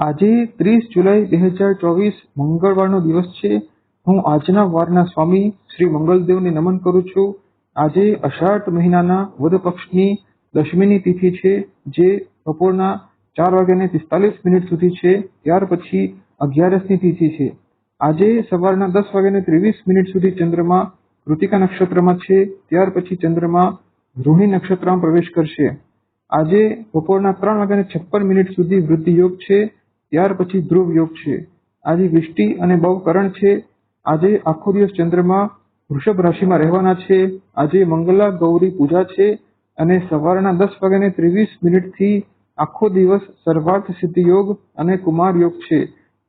આજે ત્રીસ જુલાઈ બે હજાર ચોવીસ મંગળવારનો દિવસ છે. હું આજના વારના સ્વામી શ્રી મંગલદેવને નમન કરું છું. આજે અષાઢ મહિનાના વધ પક્ષની દશમીની તિથિ છે, જે બપોરના ચાર વાગ્યાને પિસ્તાલીસ મિનિટ સુધી છે. ત્યાર પછી અગિયારસની તિથિ છે. આજે સવારના દસ વાગ્યાને ત્રેવીસ મિનિટ સુધી ચંદ્રમા કૃતિકા નક્ષત્રમાં છે. ત્યાર પછી ચંદ્રમા રોહિણી નક્ષત્રમાં પ્રવેશ કરશે. આજે બપોરના ત્રણ વાગ્યાને છપ્પન મિનિટ સુધી વૃદ્ધિ યોગ છે. ત્યાર પછી ધ્રુવ યોગ છે. આજે વિષ્ટિ અને બવકરણ છે. આજે આખો દિવસ ચંદ્રમા વૃષભ રાશિમાં રહેવાના છે. આજે મંગલા, ગૌરી પૂજા છે અને સવારના દસ વાગ્યાને ત્રેવીસ મિનિટથી આખો દિવસ સર્વાર્થ સિદ્ધિ યોગ અને કુમાર યોગ છે.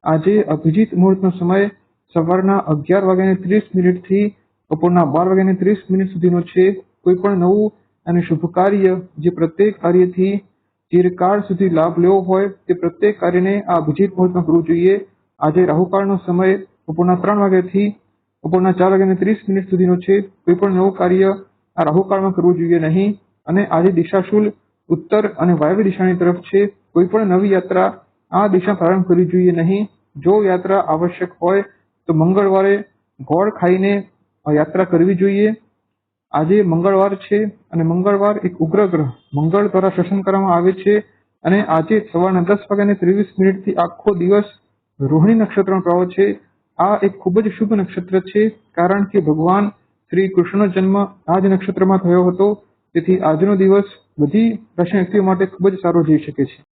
આજે અભિજીત મુહૂર્તનો સમય સવારના અગિયાર વાગ્યાને ત્રીસ મિનિટથી બપોરના બાર વાગ્યાને ત્રીસ મિનિટ સુધીનો છે. કોઈ પણ નવું અને શુભ કાર્ય જે પ્રત્યેક કાર્યથી ચિરકાળ સુધી લાભ લેવો હોય તે પ્રત્યેક કાર્યને આ અભિજીત મુહૂર્તમાં કરવું જોઈએ. આજે રાહુકાળનો સમય બપોરના ત્રણ વાગ્યાથી બપોરના ચાર વાગ્યાને ત્રીસ મિનિટ સુધીનો છે. કોઈ પણ નવું કાર્ય આ રાહુકાળમાં કરવું જોઈએ નહીં. અને આજે દિશાશુલ, ઉત્તર અને વાયવ્ય દિશાની તરફ છે. કોઈ પણ નવી યાત્રા આ દિશા પ્રારંભ કરવી જોઈએ નહીં. જો યાત્રા આવશ્યક હોય તો મંગળવારે ગોળ ખાઈને યાત્રા કરવી જોઈએ. આજે મંગળવાર છે અને મંગળવાર એક ઉગ્ર ગ્રહ મંગળ દ્વારા શાસન કરવામાં આવે છે અને આજે સવારના દસ વાગ્યાને ત્રેવીસ મિનિટથી આખો દિવસ રોહિણી નક્ષત્રનો પ્રવાહ છે. આ એક ખૂબ જ શુભ નક્ષત્ર છે કારણ કે ભગવાન શ્રી કૃષ્ણનો જન્મ આ જ નક્ષત્રમાં થયો હતો. તેથી આજનો દિવસ બધી રાશિ વ્યક્તિઓ માટે ખૂબ જ સારો જઈ શકે છે.